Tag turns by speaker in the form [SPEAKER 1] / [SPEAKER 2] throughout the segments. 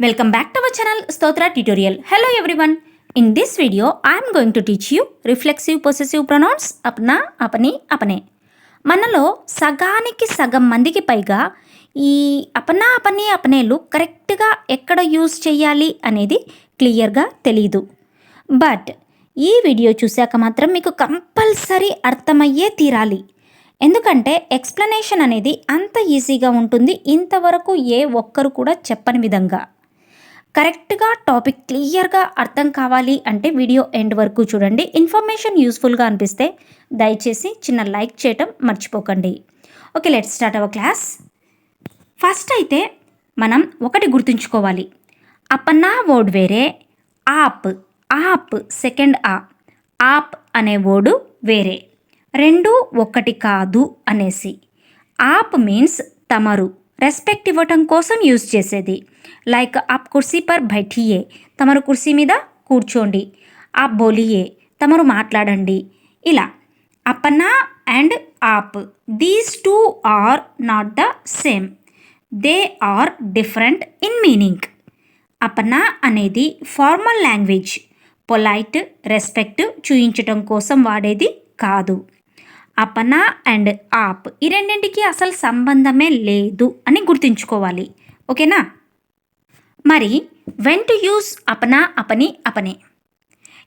[SPEAKER 1] Welcome back to our channel Stotra tutorial. Hello everyone. In this video, I am going to teach you reflexive possessive pronouns apna, apani, apane. మనలో సగానికి సగం మందికి పైగా ఈ అపనా అపని అపనేలు కరెక్ట్గా ఎక్కడ యూజ్ చేయాలి అనేది క్లియర్గా తెలీదు బట్ ఈ వీడియో చూశాక మాత్రం మీకు కంపల్సరీ అర్థమయ్యే తీరాలి ఎందుకంటే ఎక్స్ప్లెనేషన్ అనేది అంత ఈజీగా ఉంటుంది ఇంతవరకు ఏ ఒక్కరు కూడా చెప్పని విధంగా కరెక్ట్గా టాపిక్ క్లియర్గా అర్థం కావాలి అంటే వీడియో ఎండ్ వరకు చూడండి. ఇన్ఫర్మేషన్ యూస్ఫుల్గా అనిపిస్తే దయచేసి చిన్న లైక్ చేయటం మర్చిపోకండి. Okay let start our class first అయితే మనం ఒకటి గుర్తుంచుకోవాలి. అపనా వర్డ్ వేరే ఆప్ ఆప్ సెకండ్ ఆ. ఆప్ అనే వర్డు వేరే. రెండు ఒకటి కాదు అనేసి. ఆప్ మీన్స్ తమరు. రెస్పెక్ట్ ఇవ్వటం కోసం యూజ్ చేసేది. లైక్ ఆప్ కుర్సీ పర్ బైఠియే తమరు కుర్సీ మీద కూర్చోండి. ఆప్ బోలియే తమరు మాట్లాడండి. ఇలా. అపనా and AAP these two are not the same they are different in meaning అపనా అనేది ఫార్మల్ లాంగ్వేజ్. పొలైట్ రెస్పెక్ట్ చూయించటం కోసం వాడేది కాదు. అపనా అండ్ ఆప్ ఈ రెండింటికి అసలు సంబంధమే లేదు అని గుర్తుంచుకోవాలి. ఓకేనా? మరి వెన్ టు యూస్ అపనా అపని అపనే.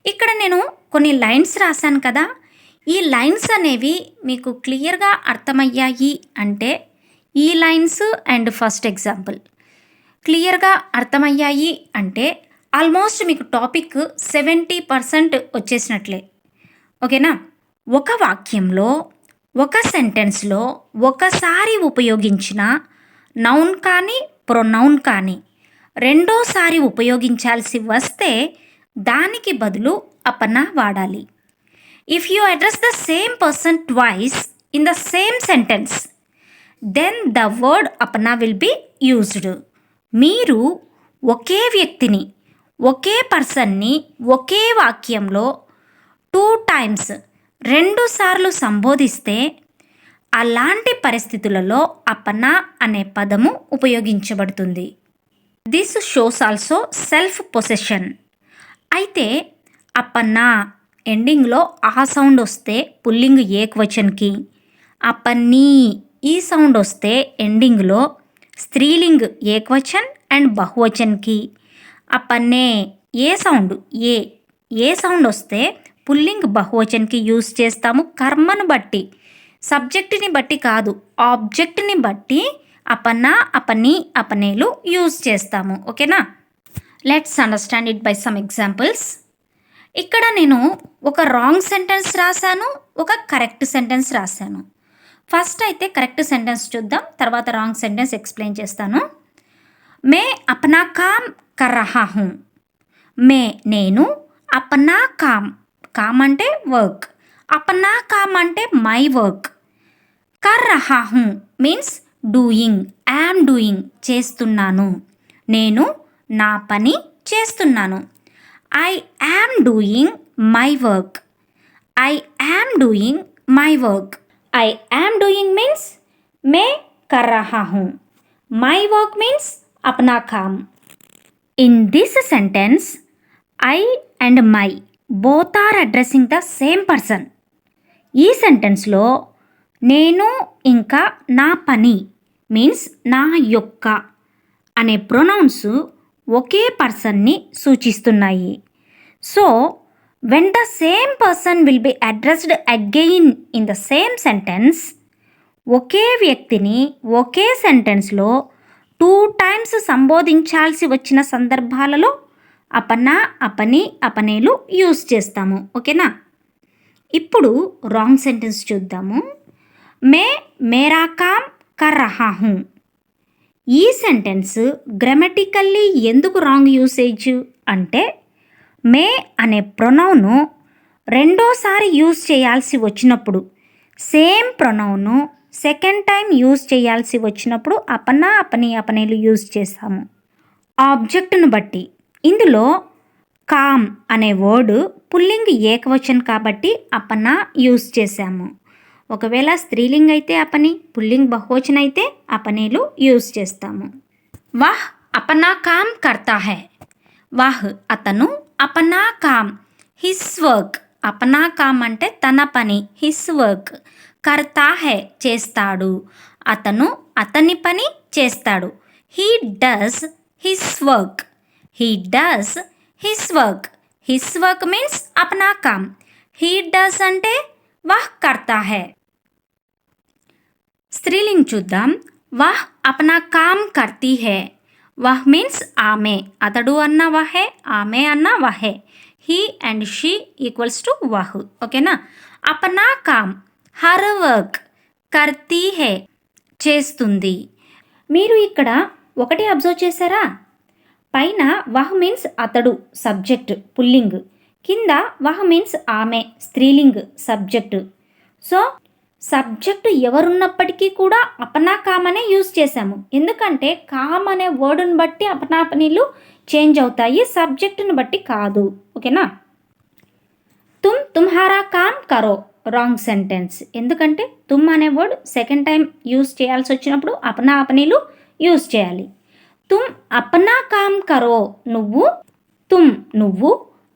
[SPEAKER 1] ఇక్కడ నేను కొన్ని లైన్స్ రాశాను కదా. ఈ లైన్స్ అనేవి మీకు క్లియర్గా అర్థమయ్యాయి అంటే ఈ లైన్స్ అండ్ ఫస్ట్ ఎగ్జాంపుల్. క్లియర్గా అర్థమయ్యాయి అంటే ఆల్మోస్ట్ మీకు టాపిక్ సెవెంటీ పర్సెంట్ వచ్చేసినట్లే. ఓకేనా? ఒక వాక్యంలో ఒక సెంటెన్స్లో ఒకసారి ఉపయోగించిన నౌన్ కానీ ప్రొనౌన్ కానీ రెండోసారి ఉపయోగించాల్సి వస్తే దానికి బదులు అపన వాడాలి. If you address the same person twice in the same sentence then the word అపన will be used మీరు ఒకే వ్యక్తిని ఒకే పర్సన్ని ఒకే వాక్యంలో టూ టైమ్స్ రెండు సార్లు సంబోధిస్తే అలాంటి పరిస్థితులలో అపన అనే పదము ఉపయోగించబడుతుంది. This shows also self possession అయితే అప్పన్న ఎండింగ్లో ఆ సౌండ్ వస్తే పుల్లింగ్ ఏక్వచన్కి అప్పన్నీ ఈ సౌండ్ వస్తే ఎండింగ్లో స్త్రీలింగ్ ఏక్వచన్ అండ్ బహువచన్కి అప్పన్నే ఏ సౌండ్ ఏ ఏ సౌండ్ వస్తే పుల్లింగ్ బహువచన్కి యూస్ చేస్తాము కర్మను బట్టి. సబ్జెక్టుని బట్టి కాదు ఆబ్జెక్ట్ని బట్టి అపన అపని అపనేలు యూజ్ చేస్తాము. ఓకేనా? Let's understand it by some examples ఇక్కడ నేను ఒక రాంగ్ సెంటెన్స్ రాశాను ఒక కరెక్ట్ సెంటెన్స్ రాశాను. ఫస్ట్ అయితే కరెక్ట్ సెంటెన్స్ చూద్దాం తర్వాత రాంగ్ సెంటెన్స్ ఎక్స్ప్లెయిన్ చేస్తాను. మే అపనా కామ్ కర్ రహా హూ మే నేను అపనా కామ్ కామ్ అంటే వర్క్ అపనా కామ్ అంటే మై వర్క్ కర్ రహా హూ మీన్స్ డూయింగ్ యామ్ డూయింగ్ చేస్తున్నాను. నేను నా పని చేస్తున్నాను. I am doing my work I am doing my work I am doing means మే కర్ రహా హూ మై వర్క్ మీన్స్ అప్నా com in this sentence I and my both are addressing the same person. ఈ సెంటెన్స్లో నేను ఇంకా నా పని మీన్స్ నా యొక్క అనే ప్రొనౌన్స్ ఒకే పర్సన్ని సూచిస్తున్నాయి. So when the same person will be addressed again in the same sentence ఒకే వ్యక్తిని ఒకే సెంటెన్స్లో టూ టైమ్స్ సంబోధించాల్సి వచ్చిన సందర్భాలలో అపన అపని అపనేలు యూస్ చేస్తాము. ఓకేనా? ఇప్పుడు రాంగ్ సెంటెన్స్ చూద్దాము. మే మేరా కామ్ కర్ రహా హూ ఈ సెంటెన్స్ గ్రామటికల్లీ ఎందుకు రాంగ్ యూసేజ్ అంటే మే అనే ప్రొనౌను రెండోసారి యూజ్ చేయాల్సి వచ్చినప్పుడు same pronoun second time use చేయాల్సి వచ్చినప్పుడు అపన అపని అపనేలు యూజ్ చేస్తాము. ఆబ్జెక్టును బట్టి ఇందులో కామ్ అనే వర్డ్ పుల్లింగ్ ఏకవచనం కాబట్టి అపన యూస్ చేశాము. ఒకవేళ స్త్రీలింగ్ అయితే అపని పుల్లింగ్ బహువచన అయితే అపనీలు యూస్ చేస్తాము. వాహ్ అపనా కామ్ కర్తా హే. వాహ్ అతను అపనా కామ్ హిస్ వర్క్. అపనా కామ్ అంటే తన పని హిస్ వర్క్. కర్తా హే చేస్తాడు. అతను అతని పని చేస్తాడు. He does his work. He does his work his work means Apna కామ్ హీ డస్ అంటే వాహ్ కర్తా హే స్త్రీలింగ్ చూద్దాం వాహ్ అపనా కామ్ కర్తీ హే వహ్ మీన్స్ ఆమె అతడు అన్న వహే ఆమె అన్న వహే he and she equals to వహ్ ఓకేనా అపనా కామ్ హర్ వర్క్ కర్తీ హే చేస్తుంది మీరు ఇక్కడ ఒకటి అబ్జర్వ్ చేశారా పైన వహ్ మీన్స్ అతడు సబ్జెక్ట్ పుల్లింగ్. కింద వహ్ మీన్స్ ఆమె స్త్రీలింగ్ సబ్జెక్ట్. సో సబ్జెక్టు ఎవరున్నప్పటికీ కూడా అపనా కామ్ అనే యూజ్ చేశాము. ఎందుకంటే కామ్ అనే వర్డ్ని బట్టి అపనాపనీలు చేంజ్ అవుతాయి సబ్జెక్టుని బట్టి కాదు. ఓకేనా? తుమ్ తుమ్హారా కామ్ కరో. Wrong sentence. ఎందుకంటే తుమ్ అనే వర్డ్ సెకండ్ టైం యూజ్ చేయాల్సి వచ్చినప్పుడు అపనా అపనీలు యూజ్ చేయాలి. తుమ్ అపనా కామ్ కరో నువ్వు తుమ్ నువ్వు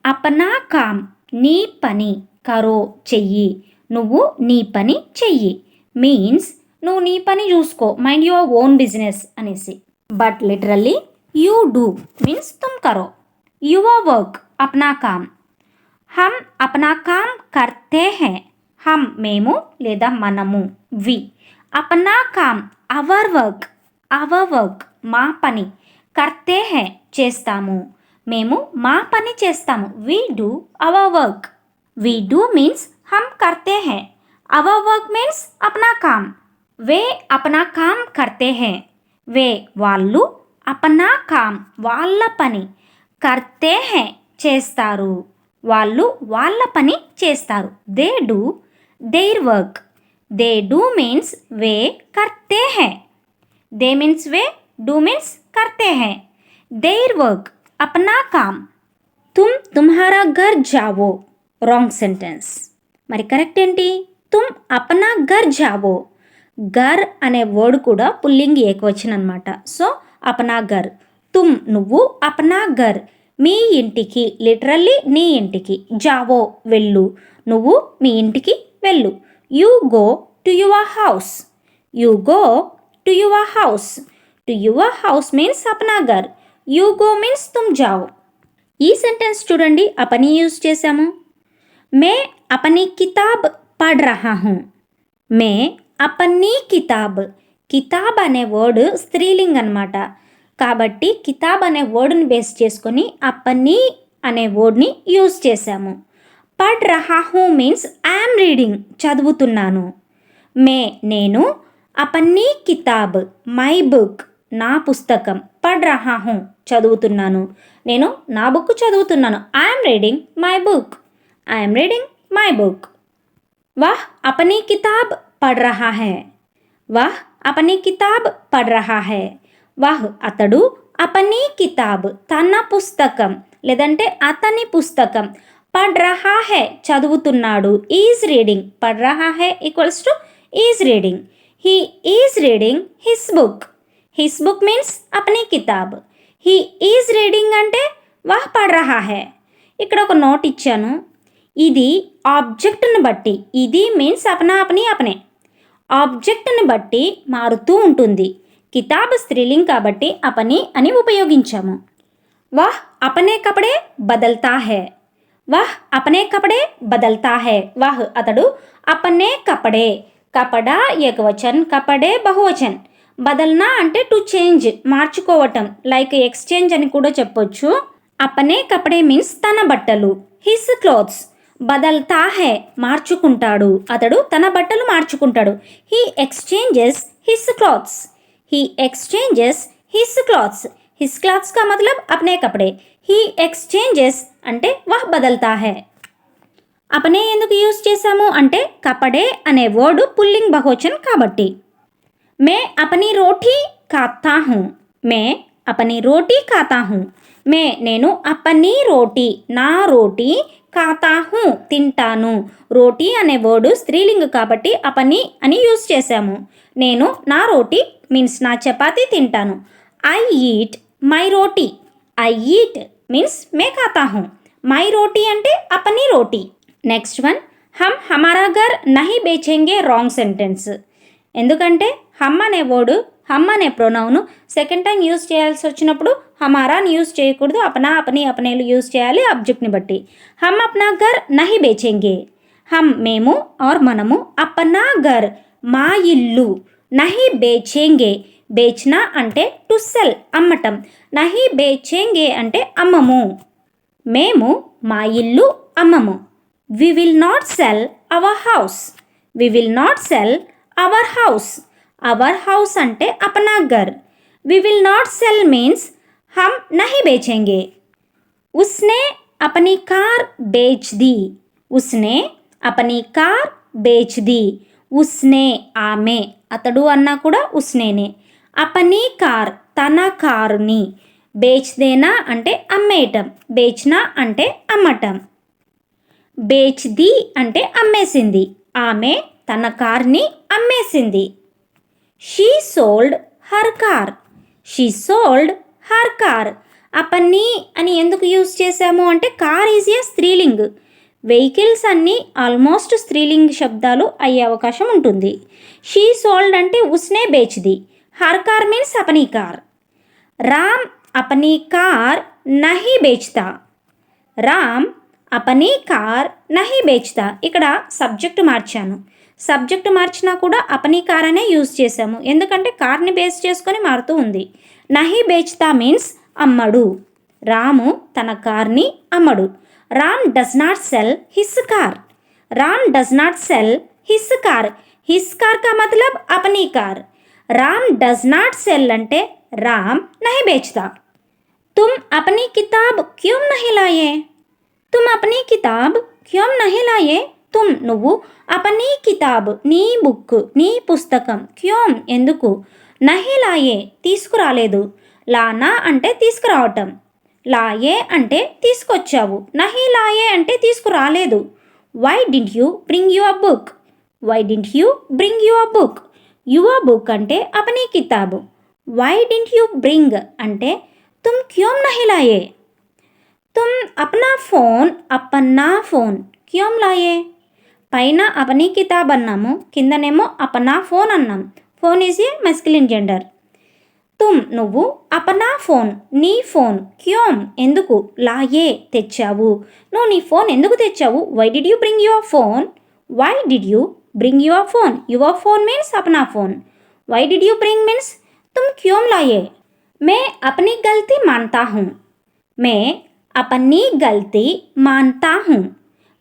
[SPEAKER 1] అపనా కామ్ నీ పని కరో చెయ్యి నువ్వు నీ పని చెయ్యి మీన్స్ నువ్వు నీ పని చూసుకో మైండ్ యువర్ ఓన్ బిజినెస్ అనేసి but literally you do means తుమ్ కరో యువర్ వర్క్ అప్నా కామ్ హమ్ అప్నా కామ్ కర్తే హే హమ్ మేము లేదా మనము వి అప్నా కామ్ అవర్ వర్క్ అవర్ వర్క్ మా పని కర్తే హే చేస్తాము మేము మా పని చేస్తాము we do our work we do means हम करते हैं अवर वर्क मीन्स अपना काम वे अपना काम करते हैं వే వాళ్ళు అపనా కామ్ వాళ్ళ పని కర్తే హే చేస్తారు వాళ్ళు వాళ్ళ పని చేస్తారు they do their work they do means వే కర్తే హే దే मीन्स వే డూ मीन्स करते हैं। దేర్ వర్క్ అపనా కామ్ తుమ్ तुम्हारा घर జావో రాంగ్ సెంటెన్స్ మరి కరెక్ట్ ఏంటి? తుమ్ అపనా గర్ జావో గర్ అనే వర్డ్ కూడా పుల్లింగ్ ఏకవచనం అనమాట సో అపనా గర్ తుమ్ నువ్వు అపనా గర్ మీ ఇంటికి లిటరల్లీ నీ ఇంటికి జావో వెళ్ళు। నువ్వు మీ ఇంటికి వెళ్ళు। You go to your house you go to your house to your house means apnagar. You go means తుమ్ జావ్ ఈ సెంటెన్స్ చూడండి. అపని యూజ్ చేశాము. మే అపని కితాబ్ పడ్ రహా హూ. మే అపని కితాబ్. కితాబ్ అనే వర్డ్ స్త్రీలింగ్ అనమాట కాబట్టి కితాబ్ అనే వర్డ్ని బేస్ చేసుకొని అపని అనే వర్డ్ని యూజ్ చేశాము. పడ్ రహా హూ మీన్స్ ఐఎమ్ రీడింగ్ చదువుతున్నాను. మే నేను అపన్నీ కితాబ్ మై బుక్ నా పుస్తకం పడ్ రహా హూ చదువుతున్నాను. నేను నా బుక్ చదువుతున్నాను. I'm reading my book I'm reading my book వాహ్ అపనీ కితాబ్ పడ్ రహా హే. వాహ్ అపనీ కితాబ్ పడ్ రహా హే. వాహ్ అతడు అపనీ కితాబ్ తన పుస్తకం లేదంటే అతని పుస్తకం పడ్ రహా హే చదువుతున్నాడు. ఈజ్ రీడింగ్ పడ్ రహా హే equals to is reading he is reading his book his book means అపనీ కితాబ్ హీ ఈజ్ రీడింగ్ అంటే వాహ్ పడ్ రహా హే ఇక్కడ ఒక నోట్ ఇచ్చాను ఇది ఆబ్జెక్ట్ని బట్టి ఇది మీన్స్ అపనా అపని అపనే ఆబ్జెక్ట్ని బట్టి మారుతూ ఉంటుంది కితాబ్ స్త్రీలింగ్ కాబట్టి అపని అని ఉపయోగించాము వాహ్ అపనే కపడే బదల్తా హే వాహ్ అపనే కపడే బదల్తా హే వాహ్ అతడు అపనే కపడే కపడా ఏకవచన్ కపడే బహువచన్. బదల్నా అంటే టు చేంజ్ మార్చుకోవటం లైక్ ఎక్స్చేంజ్ అని కూడా చెప్పొచ్చు. అపనే కపడే మీన్స్ తన బట్టలు హిస్ క్లోత్స్ బదల్ తాహే మార్చుకుంటాడు. అతడు తన బట్టలు మార్చుకుంటాడు. He exchanges his clothes he exchanges his clothes his clothes కా మతలబ్ అప్నే కపడే. హీ ఎక్స్చేంజెస్ అంటే వహ్ బదల్తా హే అపనే ఎందుకు యూజ్ చేశాము అంటే కపడే అనే వర్డ్ పుల్లింగ్ బహువచన్ కాబట్టి. మే అపని రోటీ కాతా హూ మే అపని రోటీ కాతా హూ మే నేను అపని రోటీ నా రోటీ ఖాతా హూ తింటాను. రోటీ అనే వర్డు స్త్రీలింగ్ కాబట్టి అపని అని యూజ్ చేశాము. నేను నా రోటీ మీన్స్ నా చపాతీ తింటాను. I eat my roti I eat means మే ఖాతా హూ మై రోటీ అంటే అపని రోటీ నెక్స్ట్ వన్ హమ్ హమారా ఘర్ నహి బేచెంగే రాంగ్ సెంటెన్స్ ఎందుకంటే హమ్ అనే వర్డు హమ్ అనే ప్రొనౌను సెకండ్ టైం యూజ్ చేయాల్సి వచ్చినప్పుడు హమారాని యూజ్ చేయకూడదు. అపనా అపని అపనేలు యూజ్ చేయాలి. అబ్జెక్ట్ని బట్టి. హమ్ అప్నా ఘర్ నహి బేచెంగే. హమ్ మేము ఆర్ మనము అపనా ఘర్ మా ఇల్లు నహి బేచెంగే. బేచ్నా అంటే టు సెల్ అమ్మటం. నహి బేచెంగే అంటే అమ్మము. మేము మా ఇల్లు అమ్మము. We will not sell our house we will not sell our house our house అంటే అపనా Ghar we will not sell means హమ్ నహి బేచెంగే ఉస్నే అపని కార్ బేచ్ ది ఉస్నే అపని కార్ బేచ్ ది ఉస్నే ఆమె అతడు అన్నా కూడా ఉస్నేనే అపని కార్ తన కారుని బేచ్దేనా అంటే అమ్మేయటం బేచ్నా అంటే అమ్మటం బేచ్ది అంటే అమ్మేసింది. ఆమె తన కార్ని అమ్మేసింది. She sold her car she sold her car అపన్ని అని ఎందుకు యూజ్ చేశాము అంటే కార్ ఈజ్ ఏ స్త్రీలింగ్. వెహికల్స్ అన్నీ ఆల్మోస్ట్ స్త్రీలింగ్ శబ్దాలు అయ్యే అవకాశం ఉంటుంది. షీ సోల్డ్ అంటే ఉస్నే బేచ్ది. హర్ కార్ మీన్స్ అపనీ కార్. రామ్ అపనీ కార్ నహి బేచ్తా. రామ్ అపని కార్ నహి బేచ్తా. ఇక్కడ సబ్జెక్ట్ మార్చాను. సబ్జెక్ట్ మార్చినా కూడా అపనీ కార్ అనే యూజ్ చేశాము. ఎందుకంటే కార్ని బేస్ చేసుకొని మారుతూ ఉంది. నహి బేచ్తా మీన్స్ అమ్మడు. రాము తన కార్ని అమ్మడు. Ram does not sell his car. Ram does not sell his car. His car కా మతలబ్ అపనీ car. Ram does not sell అంటే రామ్ నహి బేచ్తా. తుమ్ అపనీ కితాబ్ క్యూమ్ నహి లాయే? तुम अपनी किताब क्यों नहीं लाए తుమ్ నువ్వు అపనీ కితాబ్ నీ బుక్ నీ పుస్తకం క్యోం ఎందుకు నహి లాయే తీసుకురాలేదు లానా అంటే తీసుకురావటం లాయే అంటే తీసుకొచ్చావు నహి లాయే అంటే తీసుకురాలేదు why didn't you bring your book why didn't you bring your book your book అంటే అపనీ కితాబ్ వై డింట్ యూ బ్రింగ్ అంటే तुम क्यों नहीं लाए तुम अपना फ़ोन अपना फ़ोन क्यों लाए పైన అపనీ కితాబ్ అన్నాము కిందనేమో అపనా ఫోన్ అన్నాం phone is a masculine gender తుమ్ నువ్వు అపనా ఫోన్ నీ ఫోన్ క్యోం ఎందుకు లాయే తెచ్చావు నువ్వు నీ ఫోన్ ఎందుకు తెచ్చావు why did you bring your phone why did you bring your phone your phone means అపనా phone why did you bring means తుమ్ క్యోం లాయే मैं अपनी गलती मानता हूँ मैं अपनी गलती मानता हूँ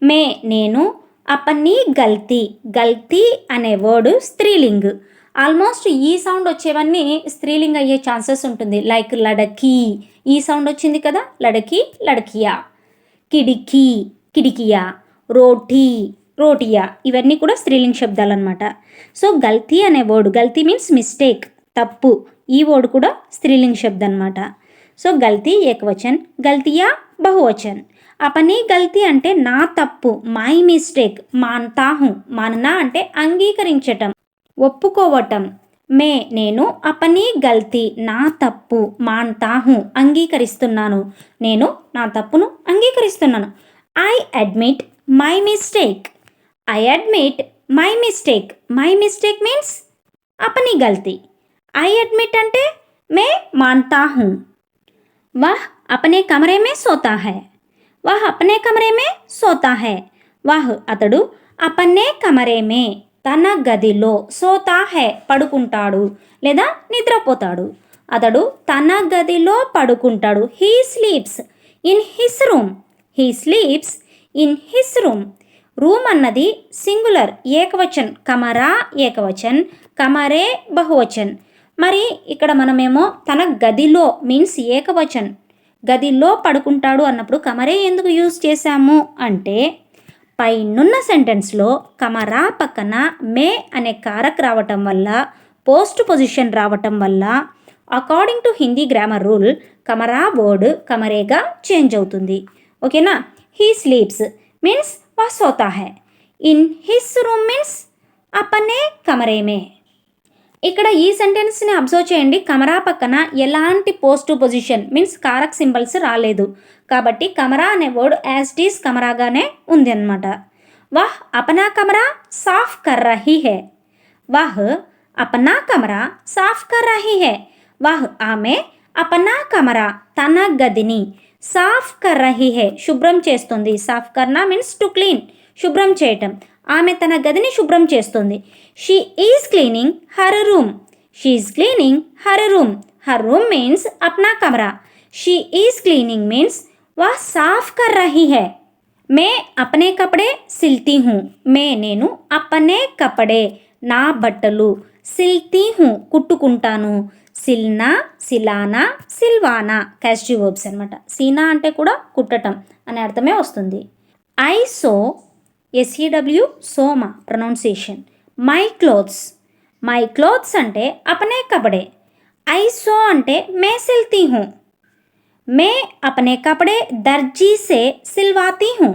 [SPEAKER 1] మే నేను అపని గల్తీ గల్తీ అనే వర్డ్ స్త్రీలింగ్ ఆల్మోస్ట్ ఈ సౌండ్ వచ్చేవన్నీ స్త్రీలింగ్ అయ్యే ఛాన్సెస్ ఉంటుంది లైక్ లడకీ ఈ సౌండ్ వచ్చింది కదా లడకి లడకియా కిడికి కిడికియా రోటీ రోటియా ఇవన్నీ కూడా స్త్రీలింగ్ శబ్దాలు అనమాట సో గల్తీ అనే వర్డ్ గల్తీ మీన్స్ మిస్టేక్ తప్పు ఈ వర్డ్ కూడా స్త్రీలింగ్ శబ్దం అనమాట సో గల్తీ ఏకవచన్ గల్తీయా బహువచన్. అపని గల్తీ అంటే నా తప్పు మై మిస్టేక్ మాన్తాహు మాననా అంటే అంగీకరించటం ఒప్పుకోవటం. మే నేను అపని గల్తీ నా తప్పు మాన్తాహు అంగీకరిస్తున్నాను. నేను నా తప్పును అంగీకరిస్తున్నాను. I admit my mistake. I admit my mistake. My mistake means అపని గల్తీ. ఐ అడ్మిట్ అంటే మే మాన్ తాహు वह अपने कमरे में सोता है वह अपने कमरे में सोता है वह అతడు अपने कमरे में తన గదిలో సోతా హే పడుకుంటాడు లేదా నిద్రపోతాడు అతడు తన గదిలో పడుకుంటాడు he sleeps in his room he sleeps in his room room అన్నది సింగులర్ ఏకవచన్ కమరా ఏకవచన్ కమరే బహువచన్ మరి ఇక్కడ మనమేమో తన గదిలో మీన్స్ ఏకవచన్ గదిలో పడుకుంటాడు అన్నప్పుడు కమరే ఎందుకు యూజ్ చేశాము అంటే పైనున్న సెంటెన్స్లో కమరా పక్కన మే అనే కారక్ రావటం వల్ల పోస్ట్ పొజిషన్ రావటం వల్ల according to Hindi grammar rule కమరా word కమరేగా చేంజ్ అవుతుంది ఓకేనా హీ స్లీప్స్ మీన్స్ वह सोता है इन हिस रूम मीन्स अपने कमरे में ఇక్కడ ఈ సెంటెన్స్ని అబ్జర్వ్ చేయండి. కమరా పక్కన ఎలాంటి పోస్ట్ పొజిషన్ మీన్స్ కారక్ సింబల్స్ రాలేదు. కాబట్టి కమరా అనే వర్డ్ యాజ్ టీస్ కమరాగానే ఉంది అనమాట వాహ్ అపనా కమరా? సాఫ్ కర్ రహీ హే. వాహ్ అపనా కమరా? సాఫ్ కర్ రహీ హే. వాహ్ ఆమె అపనా కమరా? తన గదిని. సాఫ్ కర్ రహీ హే. శుభ్రం చేస్తుంది. సాఫ్ కర్నా మీన్స్ టు క్లీన్. శుభ్రం చేయటం. ఆమె తన గదిని శుభ్రం చేస్తుంది. She is cleaning her room she is cleaning her room her room means Apna కమరా షీ ఈజ్ క్లీనింగ్ మీన్స్ వా సాఫ్ కర్ రహీ హై మే అపనే కపడే సిల్తీ హూ మే నేను అపనే కపడే నా బట్టలు సిల్తీ హూ కుట్టుకుంటాను సిల్నా సిలానా సిల్వానా క్యాస్టివ్ వర్బ్స్ అనమాట సీనా అంటే కూడా కుట్టటం అనే అర్థమే వస్తుంది I so ఎస్ఈడబ్ల్యూ Soma pronunciation my clothes my clothes అంటే అపనే కపడే. ఐ సో అంటే మే సిల్తీ హూ. మే అపనే కపడే దర్జీ సే సిల్వాతీ హూ.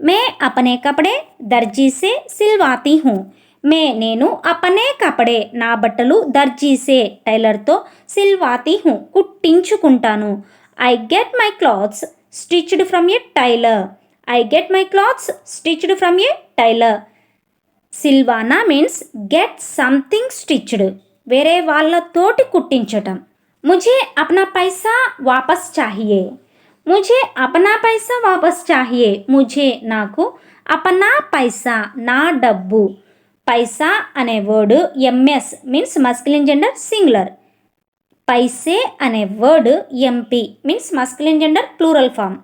[SPEAKER 1] మే అపనే కపడే దర్జీ సే సిల్వాతీ హూ. మే నేను అపనే కపడే నా బట్టలు దర్జీసే టైలర్తో సిల్వాతి హూ కుట్టించుకుంటాను. I get my clothes stitched from a tailor I get my clothes stitched from a tailor సిల్వానా means get something stitched. వేరే వాళ్ళతోటి కుట్టించటం. ముజే అప్నా పైసా వాపస్ చాహియే. ముజే అపనా పైసా వాపస్ చాహియే. ముజే నాకు అపనా పైసా నా డబ్బు. పైసా అనే word MS means masculine gender singular paise అనే word MP means masculine gender plural form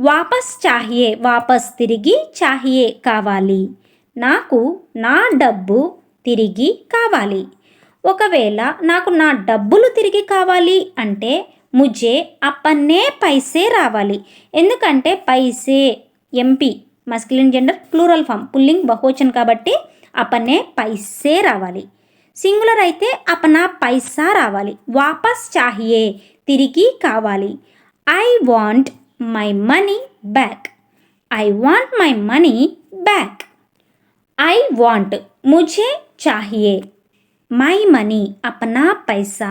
[SPEAKER 1] వాపస్ చాహియే వాపస్ తిరిగి చాహియే కావాలి. నాకు నా డబ్బు తిరిగి కావాలి. ఒకవేళ నాకు నా డబ్బులు తిరిగి కావాలి అంటే ముజే అప్పన్నే పైసే రావాలి. ఎందుకంటే paise MP masculine gender plural form pulling బహువచన్ కాబట్టి అపనే పైసే రావాలి. సింగులర్ అయితే అపనా పైసా రావాలి. వాపస్ చాహియే తిరిగి కావాలి. I want my money back I want my money back I want ముజే చాహియే మై మనీ అప్నా పైసా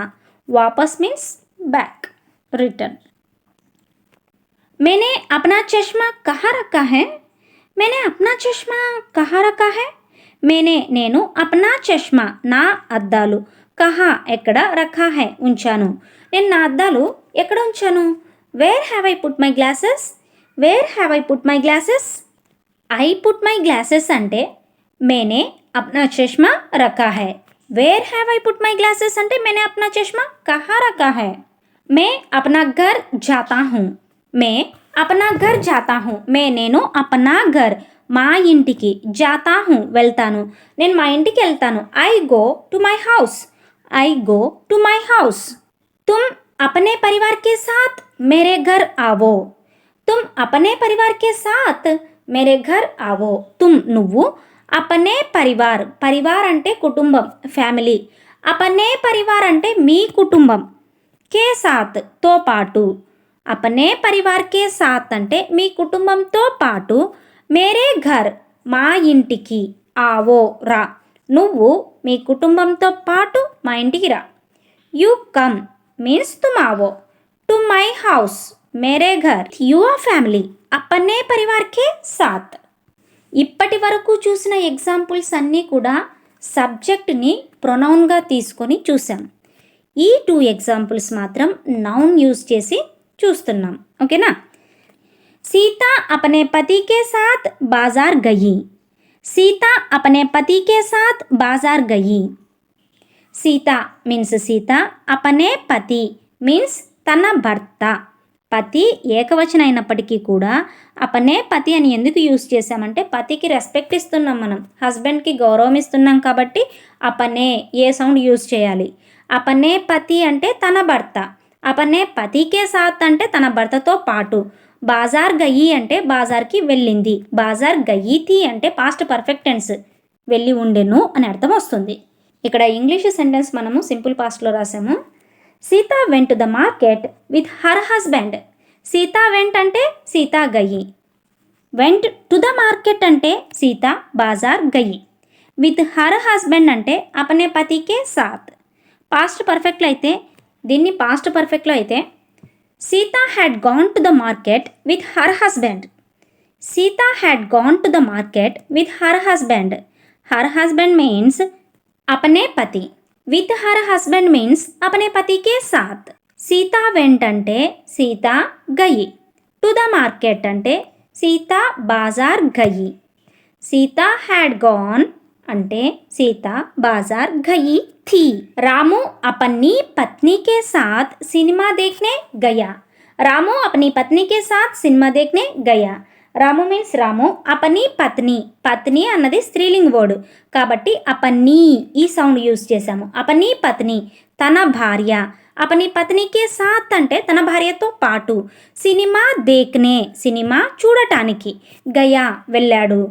[SPEAKER 1] వాపస్ మీన్స్ బ్యాక్ రిటర్న్ మేనే అపనా చష్మా కహా రకా है? మేనే అప్నా చష్మా కహా రకా है? మేనే నేను అప్నా చష్మా నా అద్దాలు కహా ఎక్కడ రఖా హై ఉంచాను నేను నా అద్దాలు ఎక్కడ ఉంచాను where have I put my glasses where have I put my glasses I put my glasses అంటే మేనే Apna Chashma రఖా high where have I put my glasses అంటే मैंने अपना चश्मा कहाँ रखा है मैं अपना घर जाता हूँ मैं अपना घर जाता हूँ मैं నేను अपना घर మా ఇంటికి జాతా హూ వెళ్తాను నేను మా ఇంటికి వెళ్తాను I go to my house I go to my house तुम अपने परिवार के साथ मेरे घर आओ तुम अपने परिवार के साथ मेरे घर आओ तुम నువ్వు అపనే పరివార్ పరివార్ అంటే కుటుంబం ఫ్యామిలీ. అపనే పరివార్ అంటే మీ కుటుంబం. కే సాత్తో పాటు. అపనే పరివార్ కే సాత్ అంటే మీ కుటుంబంతో పాటు. మేరే ఘర్ మా ఇంటికి ఆవో రా. నువ్వు మీ కుటుంబంతో పాటు మా ఇంటికి రా. యూ కమ్ మీన్స్ తు మావో టు మై హౌస్ మేరే ఘర్. Your family. అపనే పరివార్కే సాత్. ఇప్పటి వరకు చూసిన ఎగ్జాంపుల్స్ అన్నీ కూడా సబ్జెక్ట్ని ప్రొనౌన్గా తీసుకొని చూసాం ఈ టూ ఎగ్జాంపుల్స్ మాత్రం నౌన్ యూజ్ చేసి చూస్తున్నాం. ఓకేనా? సీత అపనే పతికే సాత్ బాజార్ గయి సీత అపనే పతికే సాత్ బాజార్ గయి సీత మీన్స్ సీత అపనే పతి మీన్స్ తన భర్త. పతి ఏకవచన అయినప్పటికీ కూడా అపనే పతి అని ఎందుకు యూస్ చేసామంటే పతికి రెస్పెక్ట్ ఇస్తున్నాం మనం హస్బెండ్కి గౌరవం ఇస్తున్నాం కాబట్టి అపనే ఏ సౌండ్ యూస్ చేయాలి? అపనే పతి అంటే తన భర్త అపనే పతికే సాత్ అంటే తన భర్తతో పాటు బాజార్ గయ్యి అంటే బాజార్కి వెళ్ళింది బాజార్ గయ్యితి అంటే పాస్ట్ పర్ఫెక్ట్ టెన్స్ వెళ్ళి ఉండెను అని అర్థం వస్తుంది. ఇక్కడ ఇంగ్లీష్ సెంటెన్స్ మనము సింపుల్ పాస్ట్లో రాసాము. Sita went to the market with her husband. Sita went అంటే సీత గయ్యి. వెంట్ టు ద మార్కెట్ అంటే సీత బాజార్ గయ్యి. విత్ హర్ హస్బెండ్ అంటే అపనే పతికే సాత్. పాస్ట్ పర్ఫెక్ట్లో అయితే దీన్ని పాస్ట్ పర్ఫెక్ట్లో అయితే Sita had gone to the market with her husband. Sita had gone to the market with her husband. Her husband means అపనే పతి. విత్ హర్ హస్బెండ్ మీన్స్ అపనే పతికే సాత్ సీత వెంట్ అంటే సీత గయి టు ద మార్కెట్ అంటే సీత బాజార్ గయి సీత హ్యాడ్ గాన్ అంటే సీత बाजार गई थी रामू अपनी पत्नी के साथ सिनेमा देखने गया रामू अपनी पत्नी के साथ सिनेमा देखने गया రాము మీన్స్ రాము అపని పత్ని. పత్ని అన్నది స్త్రీలింగ్ వర్డ్. కాబట్టి అపని ఈ సౌండ్ యూస్ చేశాము. అపని పత్ని తన భార్య. అపని పత్నికే సాత్ అంటే తన భార్యతో పాటు. సినిమా దేక్నే సినిమా చూడటానికి. గయా వెళ్ళాడు.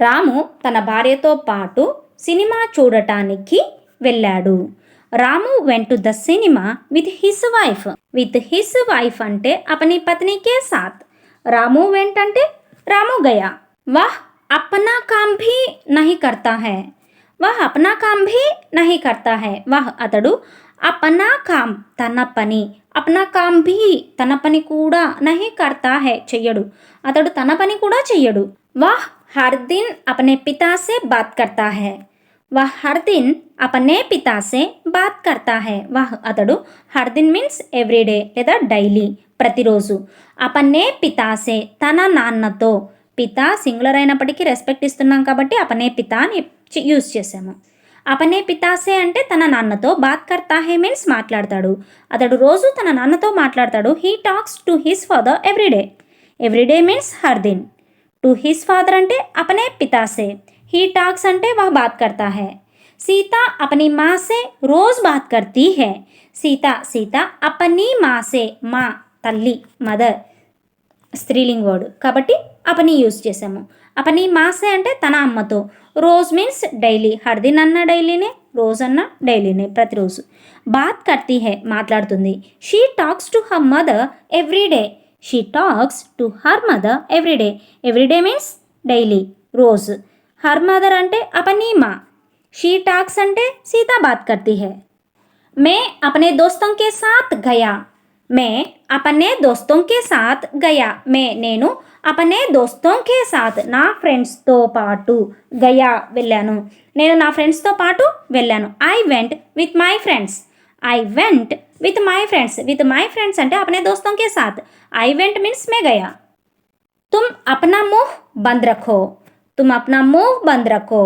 [SPEAKER 1] రాము తన భార్యతో పాటు సినిమా చూడటానికి వెళ్ళాడు. Ramu went to the cinema with his wife with his wife అంటే అపని పత్నికే సాత్. రాము వెంట్ అంటే రాము గయా వహ్ అప్నా కామ్ భీ నహి కర్తా హై వహ్ అప్నా కామ్ భీ నహి కర్తా హై వహ్ అతడు అపనా కామ్ తన పని అప్నా కామ్ భీ తన పని కూడా నహి కర్తా హై చెయ్యడు అతడు తన పని కూడా చెయ్యడు వహ్ హర్ దిన్ అపనే పితా సే బాత్ కర్తా హై వహ్ హర్ దిన్ అపనే పితా సే బాత్ కర్తా హై వహ్ అతడు హర్ దిన్ మీన్స్ ఎవ్రీడే లేదా డైలీ ప్రతిరోజు. అపనే పితాసే తన నాన్నతో. పితా సింగులర్ అయినప్పటికీ రెస్పెక్ట్ ఇస్తున్నాం కాబట్టి అపనే పిత అని యూజ్ చేసాము అపనే పితాసే అంటే తన నాన్నతో బాత్ కర్తా హే మీన్స్ మాట్లాడతాడు. అతడు రోజు తన నాన్నతో మాట్లాడతాడు. He talks to his father everyday everyday means her దిన్ టు హిస్ ఫాదర్ అంటే అపనే పితాసే. హీ టాక్స్ అంటే వా బాత్ కర్తా హే సీత అపని మాసే రోజ్ బాత్ కర్తీ హే. సీత సీత అపని మాసే మా తల్లి మదర్ స్త్రీలింగ్ వర్డ్ కాబట్టి అపని యూజ్ చేసాము అపని మాసే అంటే తన అమ్మతో. Rose means daily. హర్దిన్ అన్న డైలీనే రోజ్ అన్న డైలీనే ప్రతిరోజు. బాత్ కర్తీ హే మాట్లాడుతుంది. She talks to her mother everyday she talks to her mother everyday everyday means daily rose. Her mother అంటే అపని మా. షీ టాక్స్ అంటే సీతా బాత్ కర్తీ హే. మే అపనే దోస్తం కే సాత్ గయా. मैं अपने दोस्तों के साथ गया मैं నేను अपने दोस्तों के साथ నా ఫ్రెండ్స్తో పాటు గయా వెళ్ళాను నేను నా ఫ్రెండ్స్తో పాటు వెళ్ళాను I went with my friends I went with my friends with my friends అంటే अपने दोस्तों के साथ ఐ వెంట్ మీన్స్ మే గయా तुम अपना मुंह बंद रखो तुम अपना मुंह बंद रखो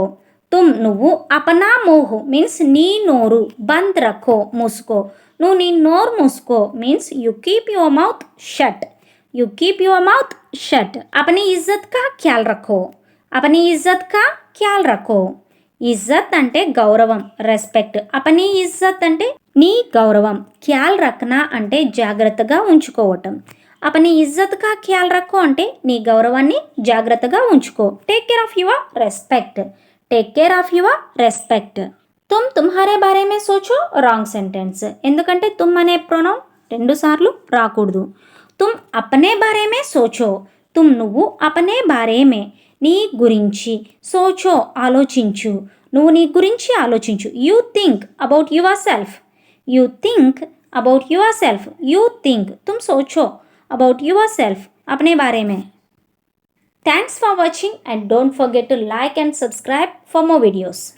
[SPEAKER 1] తుమ్ నువ్వు అపనా మోహు మీన్స్ నీ నోరు బంద్ రఖో మూసుకో నువ్వు నీ నోరు మూసుకో. Means you keep your mouth shut you keep your mouth shut అపని ఇజ్జత్ కా ఖ్యాల్ రఖో అపని ఇజ్జత్ కా ఖ్యాల్ రఖో ఇజ్జత్ అంటే గౌరవం రెస్పెక్ట్ అపని ఇజ్జత్ అంటే నీ గౌరవం. ఖ్యాల్ రఖనా అంటే జాగ్రత్తగా ఉంచుకోవటం. అపని ఇజ్జత్ కా ఖ్యాల్ రఖో అంటే నీ గౌరవాన్ని జాగ్రత్తగా ఉంచుకో. Take care of your respect take care of your respect తుమ్ తుమ్హారే బారే మే సోచో రాంగ్ సెంటెన్స్. ఎందుకంటే తుమ్ అనే ప్రొనౌన్ రెండు సార్లు రాకూడదు. తుమ్ అపనే బారే మే సోచో తుమ్ నువ్వు అపనే బారే మే. నీ గురించి సోచో ఆలోచించు. నువ్వు నీ గురించి ఆలోచించు. You think about your self. You think about your self. You think తుమ్ సోచో అబౌట్ యువర్ సెల్ఫ్. అపనే బారే మే. Thanks watching and don't forget forget to like and subscribe for more.